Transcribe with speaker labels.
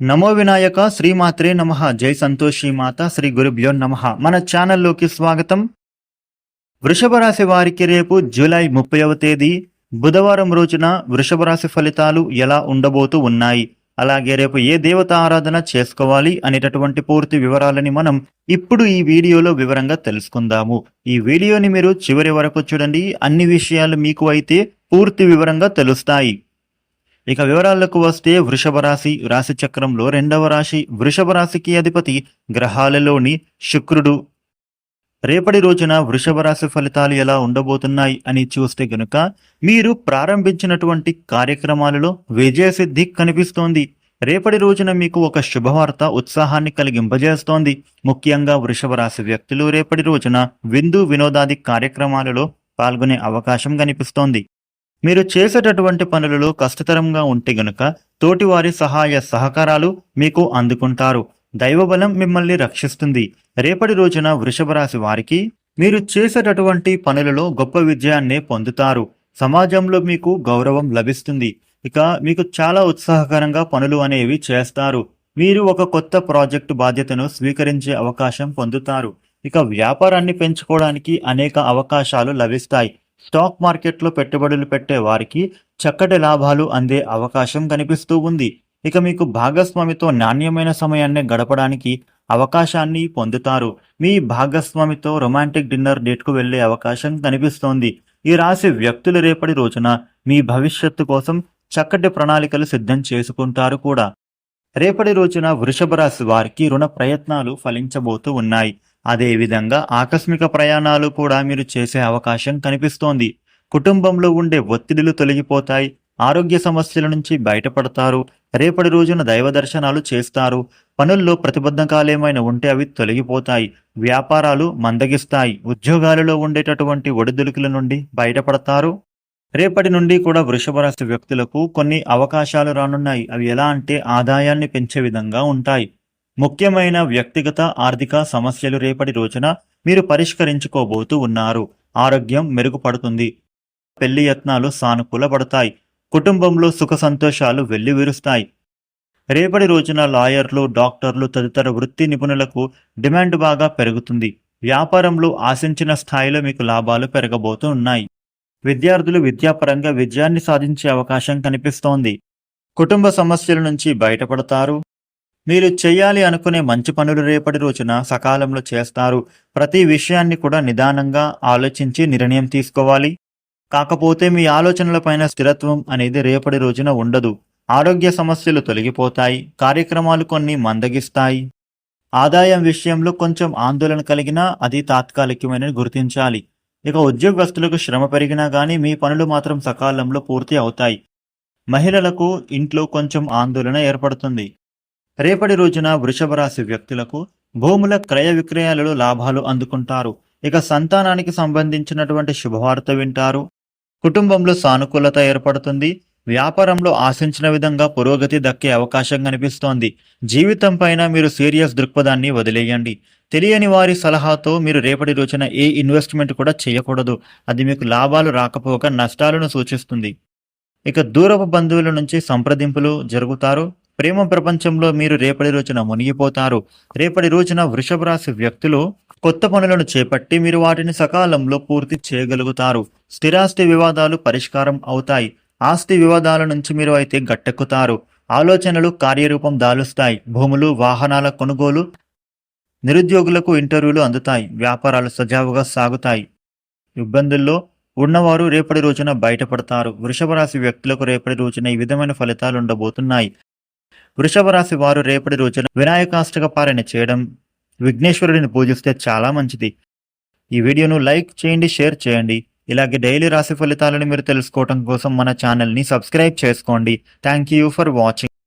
Speaker 1: నమో వినాయక శ్రీమాత్రే నమ. జై సంతోషి మాత శ్రీ గురుభ్యో నమ. మన ఛానల్లోకి స్వాగతం. వృషభ రాశి వారికి రేపు జూలై ముప్పైవ తేదీ బుధవారం రోజున వృషభ రాశి ఫలితాలు ఎలా ఉండబోతూ ఉన్నాయి? అలాగే రేపు ఏ దేవత ఆరాధన చేసుకోవాలి అనేటటువంటి పూర్తి వివరాలని మనం ఇప్పుడు ఈ వీడియోలో వివరంగా తెలుసుకుందాము. ఈ వీడియోని మీరు చివరి వరకు చూడండి. అన్ని విషయాలు మీకు అయితే పూర్తి వివరంగా తెలుస్తాయి. ఇక వివరాలకు వస్తే వృషభ రాశి రాశి చక్రంలో రెండవ రాశి వృషభ రాశికి అధిపతి గ్రహాలలోని శుక్రుడు. రేపటి రోజున వృషభ రాశి ఫలితాలు ఎలా ఉండబోతున్నాయి అని చూస్తే గనుక మీరు ప్రారంభించినటువంటి కార్యక్రమాలలో విజయసిద్ధి కనిపిస్తోంది. రేపటి రోజున మీకు ఒక శుభవార్త ఉత్సాహాన్ని కలిగింపజేస్తోంది. ముఖ్యంగా వృషభ రాశి వ్యక్తులు రేపటి రోజున విందు వినోదాది కార్యక్రమాలలో పాల్గొనే అవకాశం కనిపిస్తోంది. మీరు చేసేటటువంటి పనులలో కష్టతరంగా ఉంటే గనుక తోటివారి సహాయ సహకారాలు మీకు అందుకుంటారు. దైవబలం మిమ్మల్ని రక్షిస్తుంది. రేపటి రోజున వృషభ రాశి వారికి మీరు చేసేటటువంటి పనులలో గొప్ప విజయాన్ని పొందుతారు. సమాజంలో మీకు గౌరవం లభిస్తుంది. ఇక మీకు చాలా ఉత్సాహకరంగా పనులు అనేవి చేస్తారు. మీరు ఒక కొత్త ప్రాజెక్టు బాధ్యతను స్వీకరించే అవకాశం పొందుతారు. ఇక వ్యాపారాన్ని పెంచుకోవడానికి అనేక అవకాశాలు లభిస్తాయి. స్టాక్ మార్కెట్లో పెట్టుబడులు పెట్టే వారికి చక్కటి లాభాలు అందే అవకాశం కనిపిస్తూ ఉంది. ఇక మీకు భాగస్వామితో నాణ్యమైన సమయాన్ని గడపడానికి అవకాశాన్ని పొందుతారు. మీ భాగస్వామితో రొమాంటిక్ డిన్నర్ డేట్కు వెళ్ళే అవకాశం కనిపిస్తోంది. ఈ రాశి వ్యక్తులు రేపటి రోజున మీ భవిష్యత్తు కోసం చక్కటి ప్రణాళికలు సిద్ధం చేసుకుంటారు కూడా. రేపటి రోజున వృషభ రాశి వారికి రుణ ప్రయత్నాలు ఫలించబోతూ ఉన్నాయి. అదేవిధంగా ఆకస్మిక ప్రయాణాలు కూడా మీరు చేసే అవకాశం కనిపిస్తోంది. కుటుంబంలో ఉండే ఒత్తిడులు తొలగిపోతాయి. ఆరోగ్య సమస్యల నుంచి బయటపడతారు. రేపటి రోజున దైవ దర్శనాలు చేస్తారు. పనుల్లో ప్రతిబద్ధకాలేమైనా ఉంటే అవి తొలగిపోతాయి. వ్యాపారాలు మందగిస్తాయి. ఉద్యోగాలలో ఉండేటటువంటి ఒడిదుడుకుల నుండి బయటపడతారు. రేపటి నుండి కూడా వృషభ రాశి వ్యక్తులకు కొన్ని అవకాశాలు రానున్నాయి. అవి ఎలా అంటే ఆదాయాన్ని పెంచే విధంగా ఉంటాయి. ముఖ్యమైన వ్యక్తిగత ఆర్థిక సమస్యలు రేపటి రోజున మీరు పరిష్కరించుకోబోతూ ఉన్నారు. ఆరోగ్యం మెరుగుపడుతుంది. పెళ్ళి యత్నాలు సానుకూలపడతాయి. కుటుంబంలో సుఖ సంతోషాలు వెల్లివిరుస్తాయి. రేపటి రోజున లాయర్లు డాక్టర్లు తదితర వృత్తి నిపుణులకు డిమాండ్ బాగా పెరుగుతుంది. వ్యాపారంలో ఆశించిన స్థాయిలో మీకు లాభాలు పెరగబోతూ ఉన్నాయి. విద్యార్థులు విద్యాపరంగా విజయాన్ని సాధించే అవకాశం కనిపిస్తోంది. కుటుంబ సమస్యల నుంచి బయటపడతారు. మీరు చేయాలి అనుకునే మంచి పనులు రేపటి రోజున సకాలంలో చేస్తారు. ప్రతి విషయాన్ని కూడా నిదానంగా ఆలోచించి నిర్ణయం తీసుకోవాలి. కాకపోతే మీ ఆలోచనలపైన స్థిరత్వం అనేది రేపటి రోజున ఉండదు. ఆరోగ్య సమస్యలు తొలగిపోతాయి. కార్యక్రమాలు కొన్ని మందగిస్తాయి. ఆదాయం విషయంలో కొంచెం ఆందోళన కలిగినా అది తాత్కాలికమైనది గుర్తించాలి. ఇక ఉద్యోగస్తులకు శ్రమ పెరిగినా కానీ మీ పనులు మాత్రం సకాలంలో పూర్తి అవుతాయి. మహిళలకు ఇంట్లో కొంచెం ఆందోళన ఏర్పడుతుంది. రేపటి రోజున వృషభ రాశి వ్యక్తులకు భూముల క్రయ విక్రయాలలో లాభాలు అందుకుంటారు. ఇక సంతానానికి సంబంధించినటువంటి శుభవార్త వింటారు. కుటుంబంలో సానుకూలత ఏర్పడుతుంది. వ్యాపారంలో ఆశించిన విధంగా పురోగతి దక్కే అవకాశం కనిపిస్తోంది. జీవితం పైన మీరు సీరియస్ దృక్పథాన్ని వదిలేయండి. తెలియని వారి సలహాతో మీరు రేపటి రోజున ఏ ఇన్వెస్ట్మెంట్ కూడా చేయకూడదు. అది మీకు లాభాలు రాకపోక నష్టాలను సూచిస్తుంది. ఇక దూరపు బంధువుల నుంచి సంప్రదింపులు జరుగుతారు. ప్రేమ ప్రపంచంలో మీరు రేపటి రోజున మునిగిపోతారు. రేపటి రోజున వృషభ రాశి వ్యక్తులు కొత్త పనులను చేపట్టి మీరు వాటిని సకాలంలో పూర్తి చేయగలుగుతారు. స్థిరాస్తి వివాదాలు పరిష్కారం అవుతాయి. ఆస్తి వివాదాల నుంచి మీరు అయితే గట్టెక్కుతారు. ఆలోచనలు కార్యరూపం దాలుస్తాయి. భూములు వాహనాల కొనుగోలు నిరుద్యోగులకు ఇంటర్వ్యూలు అందుతాయి. వ్యాపారాలు సజావుగా సాగుతాయి. ఇబ్బందుల్లో ఉన్నవారు రేపటి రోజున బయటపడతారు. వృషభ రాశి వ్యక్తులకు రేపటి రోజున ఈ విధమైన ఫలితాలు ఉండబోతున్నాయి. వృషభ రాశి వారు రేపటి రోజున వినాయకాష్టక పారాయణ చేయడం విఘ్నేశ్వరుడిని పూజిస్తే చాలా మంచిది. ఈ వీడియోను లైక్ చేయండి షేర్ చేయండి. ఇలాగే డైలీ రాశి ఫలితాలను మీరు తెలుసుకోవడం కోసం మన ఛానల్ని సబ్స్క్రైబ్ చేసుకోండి. Thank you for watching.